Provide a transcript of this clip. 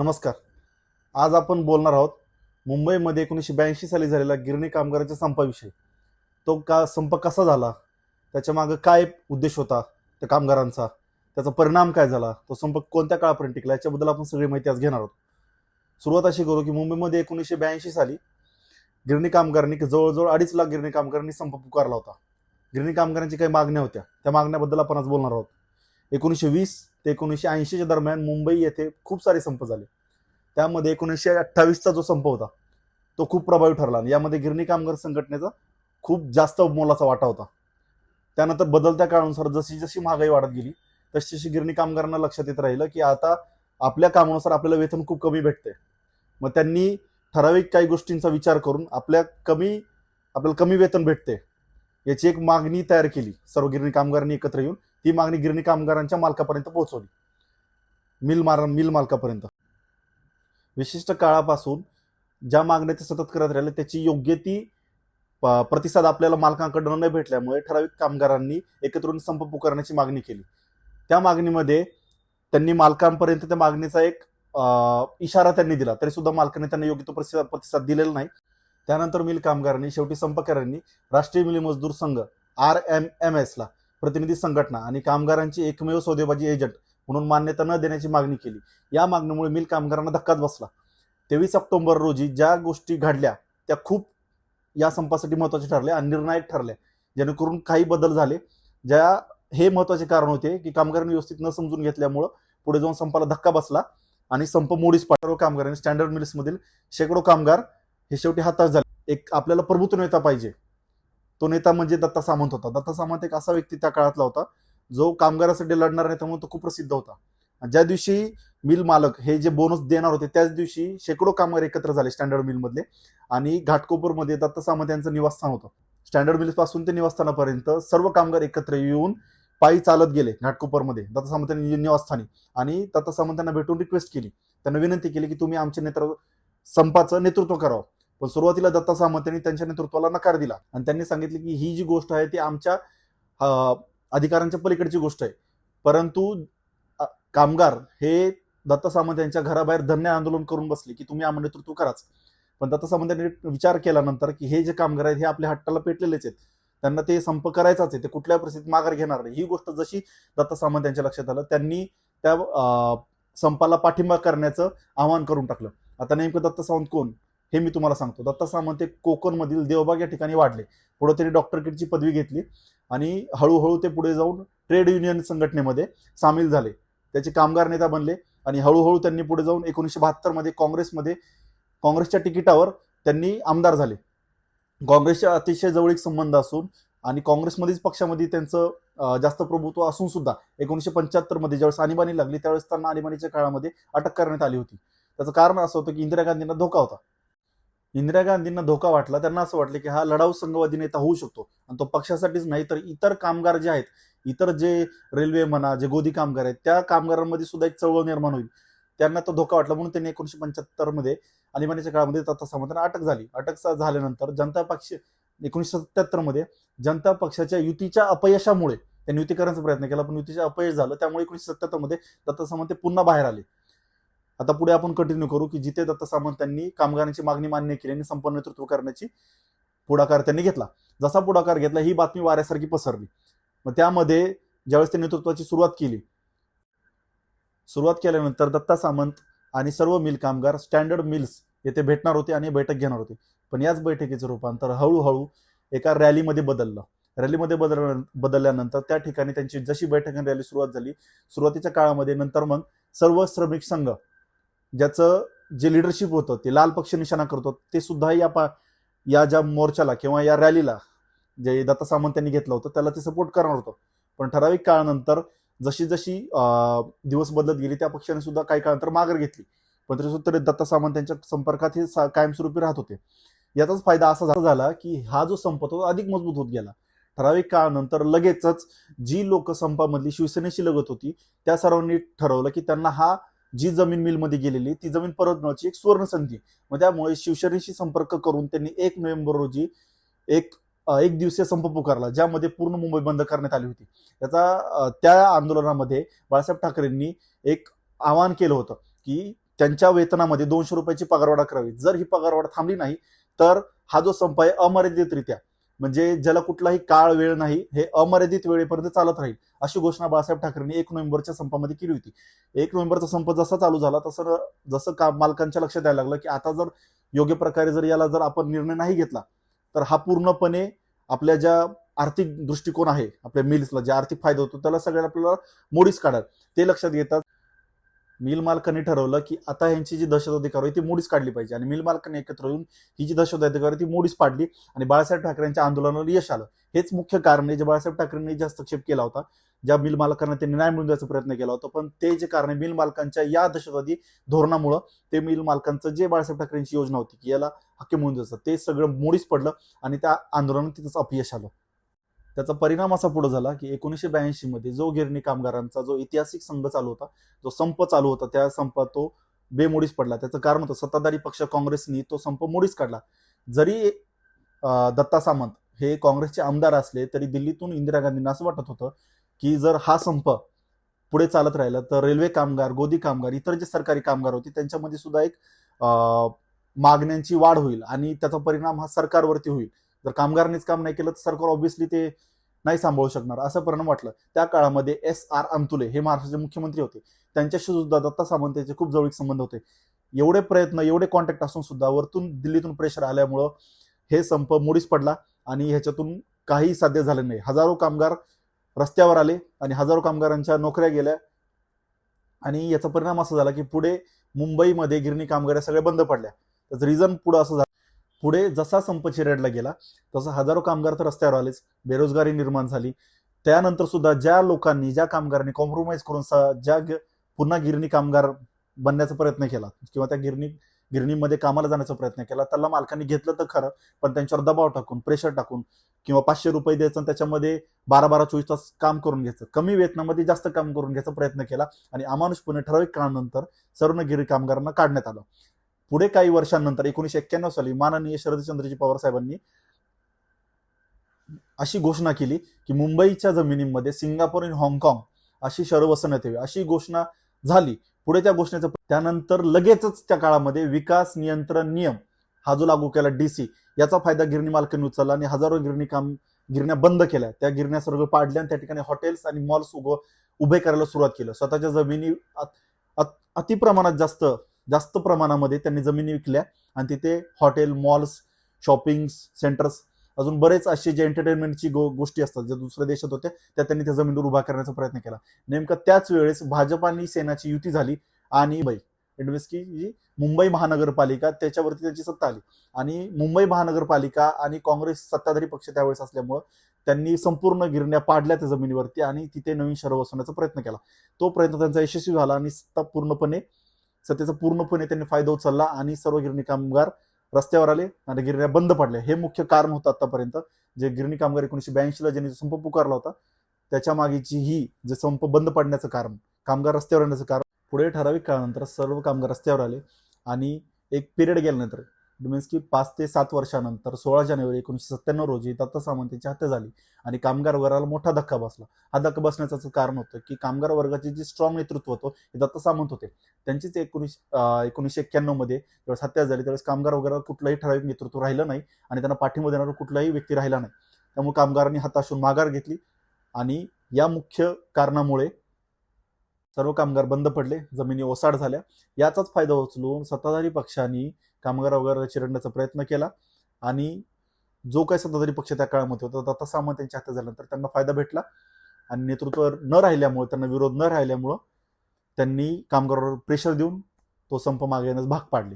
नमस्कार. आज आपण बोलणार आहोत मुंबईमध्ये एकोणीसशे ब्याऐंशी साली झालेला गिरणी कामगारांच्या संपाविषयी. तो का संप कसा झाला? त्याच्या मागं काय उद्देश होता त्या कामगारांचा? त्याचा परिणाम काय झाला? तो संप कोणत्या काळापर्यंत टिकला? याच्याबद्दल आपण सगळी माहिती आज घेणार आहोत. सुरुवात अशी करू की मुंबईमध्ये एकोणीसशे ब्याऐंशी साली गिरणी कामगारांनी जवळजवळ अडीच लाख गिरणी कामगारांनी संप पुकारला होता. गिरणी कामगारांची काही मागण्या होत्या. त्या मागण्याबद्दल आपण आज बोलणार आहोत. एकोणीसशे वीस ते एकोणीसशे ऐंशीच्या दरम्यान मुंबई येथे खूप सारे संप झाले. त्यामध्ये एकोणीसशे अठ्ठावीसचा जो संप होता तो खूप प्रभावी ठरला. आणि यामध्ये गिरणी कामगार संघटनेचा खूप जास्त मोलाचा वाटा होता. त्यानंतर बदलत्या काळानुसार जशी जशी महागाई वाढत गेली तशी तशी गिरणी कामगारांना लक्षात येत राहिलं की आता आपल्या कामानुसार आपल्याला वेतन खूप कमी भेटते मग त्यांनी ठराविक काही गोष्टींचा विचार करून आपल्या कमी आपल्याला कमी वेतन भेटते याची एक मागणी तयार केली. सर्व गिरणी कामगारांनी एकत्र येऊन. ती मागणी गिरणी कामगारांच्या मालकापर्यंत पोहोचवली. मिल मार मिल मालकापर्यंत. विशिष्ट काळापासून ज्या मागण्या ते सतत करत राहिले त्याची योग्य ती प- प्रतिसाद आपल्याला मालकांकडून न भेटल्यामुळे ठराविक कामगारांनी एकत्र संप पुकारण्याची मागणी केली. त्या मागणीमध्ये त्यांनी मालकांपर्यंत त्या मागणीचा एक इशारा त्यांनी दिला. तरी सुद्धा मालकाने त्यांना योग्य तो प्रतिसाद प्रतिसाद दिलेला नाही. त्यानंतर मिल कामगारांनी शेवटी संपकऱ्यांनी राष्ट्रीय मिल मजदूर संघ आर एम एम एसला प्रतिनिधी संघटना आणि कामगारांची एकमेव सौदेबाजी एजंट म्हणून मान्यता न देण्याची मागणी केली. या मागणीमुळे मिल कामगारांना धक्काच बसला. तेवीस ऑक्टोबर रोजी ज्या गोष्टी घडल्या त्या खूप या संपासाठी महत्त्वाच्या ठरल्या आणि निर्णायक ठरल्या. जेणेकरून काही बदल झाले. ज्या हे महत्त्वाचे कारण होते की कामगारांनी व्यवस्थित न समजून घेतल्यामुळं पुढे जाऊन संपाला धक्का बसला आणि संप मोडीस पाठव कामगारांनी स्टँडर्ड मिल्समधील शेकडो कामगार हे शेवटी हाताश झाले. एक आपल्याला प्रभुत्व नेता पाहिजे. तो नेता म्हणजे दत्ता सामंत होता. दत्ता सामंत एक असा व्यक्ती त्या काळातला होता जो कामगारासाठी लढणार नेता म्हणून तो खूप प्रसिद्ध होता. ज्या दिवशी मिल मालक हे जे बोनस देणार होते त्याच दिवशी शेकडो कामगार एकत्र झाले स्टँडर्ड मिलमधले. आणि घाटकोपरमध्ये दत्ता सामंत यांचं निवासस्थान होतं. स्टँडर्ड मिलपासून ते निवासस्थानापर्यंत सर्व कामगार एकत्र येऊन पायी चालत गेले घाटकोपरमध्ये. दत्ता सामंत यांनी निवासस्थानी आणि दत्ता सामंतांना भेटून रिक्वेस्ट केली. त्यांना विनंती केली की तुम्ही आमचे नेतृत्व संपाचं नेतृत्व करावं. पण सुरुवातीला दत्ता सामंत यांनी त्यांच्या नेतृत्वाला नकार दिला. आणि त्यांनी सांगितले की ही जी गोष्ट आहे ती आमच्या अधिकारांच्या पलीकडची गोष्ट आहे. परंतु कामगार हे दत्ता सामंत यांच्या घराबाहेर धन्य आंदोलन करून बसले की तुम्ही आम्हाला नेतृत्व कराच. पण दत्ता सामंत यांनी विचार केल्यानंतर की हे जे कामगार आहेत हे आपल्या हट्टाला पेटलेलेच आहेत. त्यांना ते संप करायचाच आहे ते कुठल्या परिस्थितीत माघार घेणार नाही. ही गोष्ट जशी दत्ता सामंत यांच्या लक्षात आलं त्यांनी त्या अं, संपाला पाठिंबा करण्याचं आवाहन करून टाकलं. आता नेमकं दत्ता सावंत कोण? हे मी तुम्हाला सांगतो. दत्ता सामंत हे कोकणमधील देवबाग या ठिकाणी वाढले. पुढे त्यांनी डॉक्टर किटची पदवी घेतली आणि हळूहळू ते पुढे जाऊन ट्रेड युनियन संघटनेमध्ये सामील झाले. त्याचे कामगार नेता बनले आणि हळूहळू त्यांनी पुढे जाऊन एकोणीसशे बहात्तरमध्ये काँग्रेसमध्ये काँग्रेसच्या तिकिटावर त्यांनी आमदार झाले. काँग्रेसच्या अतिशय जवळीक संबंध असून आणि काँग्रेसमध्येच पक्षामध्ये त्यांचं जास्त प्रभुत्व असून सुद्धा एकोणीसशे पंच्याहत्तरमध्ये ज्यावेळेस आणीबाणी लागली त्यावेळेस त्यांना आणीबाणीच्या काळामध्ये अटक करण्यात आली होती. त्याचं कारण असं होतं की इंदिरा गांधींना धोका होता. इंदिरा गांधींना धोका वाटला त्यांना असं वाटलं की हा लढाऊ संघवादी नेता होऊ शकतो आणि तो पक्षासाठीच नाही तर इतर कामगार जे आहेत इतर जे रेल्वे म्हणा जे गोदी कामगार आहेत त्या कामगारांमध्ये सुद्धा एक चळवळ निर्माण होईल. त्यांना तो धोका वाटला म्हणून त्यांनी एकोणीशे पंच्याहत्तरमध्ये काळामध्ये तथा सामंतांना अटक झाली. अटक झाल्यानंतर जनता पक्ष एकोणीशे सत्याहत्तरमध्ये जनता पक्षाच्या युतीच्या अपयशामुळे त्यांनी युती करण्याचा प्रयत्न केला पण युतीच्या अपयश झालं त्यामुळे एकोणीशे सत्याहत्तरमध्ये दत्ता सामंत पुन्हा बाहेर आले. आता पुढे आपण कंटिन्यू करू की जिथे दत्ता सामंत यांनी कामगारांची मागणी मान्य केली आणि संपन्न नेतृत्व करण्याची पुढाकार त्यांनी घेतला. जसा पुढाकार घेतला ही बातमी वाऱ्यासारखी पसरली. मग त्यामध्ये ज्यावेळेस ते नेतृत्वाची सुरुवात केली सुरुवात केल्यानंतर दत्ता सामंत आणि सर्व मिल कामगार स्टँडर्ड मिल्स येथे भेटणार होते आणि बैठक घेणार होते. पण याच बैठकीचं रूपांतर हळूहळू एका रॅलीमध्ये बदललं. रॅलीमध्ये बदल बदलल्यानंतर त्या ठिकाणी त्यांची जशी बैठक आणि रॅली सुरुवात झाली सुरुवातीच्या काळामध्ये नंतर मग सर्व श्रमिक संघ ज्याचं जे लिडरशिप होतं ते लाल पक्ष निशाणा करतो ते सुद्धा या पा या ज्या मोर्चाला किंवा या रॅलीला जे दत्ता सामंत यांनी घेतलं होतं त्याला ते सपोर्ट करणार होतं. पण ठराविक काळानंतर जशी जशी दिवस बदलत गेली त्या पक्षाने सुद्धा काही काळानंतर माघार घेतली. पण तरी सुद्धा तरी दत्ता सामंत यांच्या संपर्कात हे सा- कायमस्वरूपी राहत होते. याचाच फायदा असा झाला की हा जो संप तो अधिक मजबूत होत गेला. ठराविक काळानंतर लगेचच जी लोक संपामधली शिवसेनेशी लगत होती त्या सर्वांनी ठरवलं की त्यांना हा जी जमीन मिलमध्ये गेलेली ती जमीन परत मिळण्याची एक सुवर्ण संधी मग त्यामुळे शिवसेनेशी संपर्क करून त्यांनी एक नोव्हेंबर रोजी एक एक दिवसीय संप पुकारला ज्यामध्ये पूर्ण मुंबई बंद करण्यात आली होती. त्याचा त्या आंदोलनामध्ये बाळासाहेब ठाकरेंनी एक आवाहन केलं होतं की त्यांच्या वेतनामध्ये दोनशे रुपयाची पगारवाढ करावी. जर ही पगारवाढ थांबली नाही तर हा जो संप आहे अमर्यादितरित्या म्हणजे ज्याला कुठलाही काळ वेळ नाही हे अमर्यादित वेळेपर्यंत चालत राहील अशी घोषणा बाळासाहेब ठाकरेंनी एक नोव्हेंबरच्या संपामध्ये केली होती. एक नोव्हेंबरचा संप जसा चालू झाला तसं जसं का मालकांच्या लक्षात यायला लागलं की आता जर योग्य प्रकारे जर याला जर आपण निर्णय नाही घेतला तर हा पूर्णपणे आपल्या ज्या आर्थिक दृष्टिकोन आहे आपल्या मिल्सला जे आर्थिक फायदा होतो त्याला सगळ्या आपल्याला मोडीच काढाल. ते लक्षात घेतात मिल मालकांनी ठरवलं की आता यांची जी दहशतवादी कारवाई ती मोडीच काढली पाहिजे. आणि मिल मालकांनी एकत्र येऊन ही जी दहशतवादी कारवाई ती मोडीच पाडली. आणि बाळासाहेब ठाकरेंच्या आंदोलनाला यश आलं. हेच मुख्य कारण आहे जे बाळासाहेब ठाकरेंनी जे हस्तक्षेप केला होता ज्या मिल मालकांना त्यांनी न्याय मिळून द्यायचा प्रयत्न केला होता. पण ते जे कारण आहे मिल मालकांच्या या दहशतवादी धोरणामुळं ते मिल मालकांचं जे बाळासाहेब ठाकरेंची योजना होती की याला हक्क मिळून द्यायचं ते सगळं मोडीच पडलं. आणि त्या आंदोलनात तिथंच अपयश आलं. त्याचा परिणाम असा पुढे झाला की एकोणीसशे ब्याऐंशी मध्ये जो गिरणी कामगारांचा जो ऐतिहासिक संघ चालू होता जो संप चालू होता त्या संपात तो बेमोडीस पडला. त्याचं कारण होतं सत्ताधारी पक्ष काँग्रेसनी तो संप मोडीच काढला. जरी दत्ता सामंत हे काँग्रेसचे आमदार असले तरी दिल्लीतून इंदिरा गांधींना असं वाटत होतं की जर हा संप पुढे चालत राहिला तर रेल्वे कामगार गोदी कामगार इतर जे सरकारी कामगार होते त्यांच्यामध्ये सुद्धा एक मागण्यांची वाढ होईल आणि त्याचा परिणाम हा सरकारवरती होईल. जर कामगारांनीच काम नाही केलं तर सरकार ऑब्व्हियसली ते नाही सांभाळू शकणार असं परिणाम वाटलं. त्या काळामध्ये एस आर अंतुले हे महाराष्ट्राचे मुख्यमंत्री होते. त्यांच्याशी सुद्धा दत्ता सामंत यांचे खूप जवळीक संबंध होते. एवढे प्रयत्न एवढे कॉन्टॅक्ट असून सुद्धा वरतून दिल्लीतून प्रेशर आल्यामुळं हे संप मोडीच पडला आणि ह्याच्यातून काही साध्य झालं नाही. हजारो कामगार रस्त्यावर आले आणि हजारो कामगारांच्या नोकऱ्या गेल्या आणि याचा परिणाम असा झाला की पुढे मुंबईमध्ये गिरणी कामगार सगळ्या बंद पडल्या. त्याचं रिझन पुढं असं झालं पुढे जसा संप चिरडला गेला तसं हजारो कामगार तर रस्त्यावर आलेच बेरोजगारी निर्माण झाली. त्यानंतर सुद्धा ज्या लोकांनी ज्या कामगारांनी कॉम्प्रोमाइज करून स- ज्या पुन्हा गिरणी कामगार बनण्याचा प्रयत्न केला किंवा त्या गिरणी गिरणीमध्ये कामाला जाण्याचा प्रयत्न केला त्याला मालकांनी घेतलं तर खरं पण त्यांच्यावर दबाव टाकून प्रेशर टाकून किंवा पाचशे रुपये द्यायचं आणि त्याच्यामध्ये बारा बारा चोवीस तास काम करून घ्यायचं. कमी वेतनामध्ये जास्त काम करून घ्यायचा प्रयत्न केला आणि अमानुषपणे ठराविक काळानंतर सर्व गिरी कामगारांना काढण्यात आलं. पुढे काही वर्षांनंतर एकोणीशे एक्क्याण्णव साली माननीय शरदचंद्रजी पवार साहेबांनी अशी घोषणा केली की मुंबईच्या जमिनीमध्ये सिंगापूर आणि हाँगकाँग अशी शहर वसण्यात यावी. अशी घोषणा झाली. पुढे त्या घोषणेचं त्यानंतर लगेचच त्या काळामध्ये विकास नियंत्रण नियम हा जो लागू केला डीसी याचा फायदा गिरणी मालकांनी उचलला आणि हजारो गिरणी काम गिरण्या बंद केल्या. त्या गिरण्या सर्व पाडल्या आणि त्या ठिकाणी हॉटेल्स आणि मॉल्स उभं उभे करायला सुरुवात केलं. स्वतःच्या जमिनी अत- अतिप्रमाणात जास्त जास्त प्रमाणामध्ये त्यांनी जमिनी विकल्या आणि तिथे हॉटेल मॉल्स शॉपिंग सेंटर्स अजून बरेच असे जे एंटरटेनमेंटची गो गोष्टी असतात ज्या दुसऱ्या देशात होत्या त्या त्यांनी त्या जमिनीवर उभा करण्याचा प्रयत्न केला. नेमका त्याच वेळेस भाजप आणि सेनाची युती झाली आणि बाई की जी मुंबई महानगरपालिका त्याच्यावरती त्याची सत्ता आली. आणि मुंबई महानगरपालिका आणि काँग्रेस सत्ताधारी पक्ष त्यावेळेस असल्यामुळं त्यांनी संपूर्ण गिरण्या पाडल्या त्या जमिनीवरती आणि तिथे नवीन शहर बसवण्याचा प्रयत्न केला. तो प्रयत्न त्यांचा यशस्वी झाला आणि सत्ता पूर्णपणे सत्तेचा पूर्णपणे त्यांनी फायदा उचलला आणि सर्व गिरणी कामगार रस्त्यावर आले आणि गिरण्या बंद पडल्या. हे मुख्य कारण होतं आतापर्यंत. जे गिरणी कामगार एकोणीशे ब्याऐंशीला ज्यांनी संप पुकारला होता त्याच्या मागेची ही जे संप बंद पडण्याचं कारण कामगार रस्त्यावर येण्याचं कारण पुढे ठराविक काळानंतर सर्व कामगार रस्त्यावर आले आणि एक पिरियड गेल्यानंतर मीन्स की पाच ते सात वर्षानंतर सोळा जानेवारी एकोणीशे सत्त्याण्णव रोजी दत्ता सामंत यांची हत्या झाली आणि कामगार वर्गाला मोठा धक्का बसला. हा धक्का बसण्याचं कारण होतं की कामगार वर्गाचे जे स्ट्रॉंग नेतृत्व होतं हे दत्ता सामंत होते. त्यांचीच एकोणीस एकोणीसशे एक्क्याण्णवमध्ये ज्यावेळेस हत्या झाली त्यावेळेस कामगार वर्गाला कुठलंही ठराविक नेतृत्व राहिलं नाही आणि त्यांना पाठिंबा देणारा कुठलाही व्यक्ती राहिला नाही. त्यामुळे कामगारांनी हाताशून माघार घेतली आणि या मुख्य कारणामुळे सर्व कामगार बंद पडले जमिनी ओसाड झाल्या. याचाच फायदा उचलून सत्ताधारी पक्षांनी कामगार वगैरे चिरडण्याचा प्रयत्न केला आणि जो काही सत्ताधारी पक्ष त्या काळामध्ये होता दत्ता सामंत यांच्या हत्या झाल्यानंतर त्यांना फायदा भेटला आणि नेतृत्व न राहिल्यामुळे त्यांना विरोध न राहिल्यामुळं त्यांनी कामगारावर प्रेशर देऊन तो संप मागे येण्यास भाग पाडले.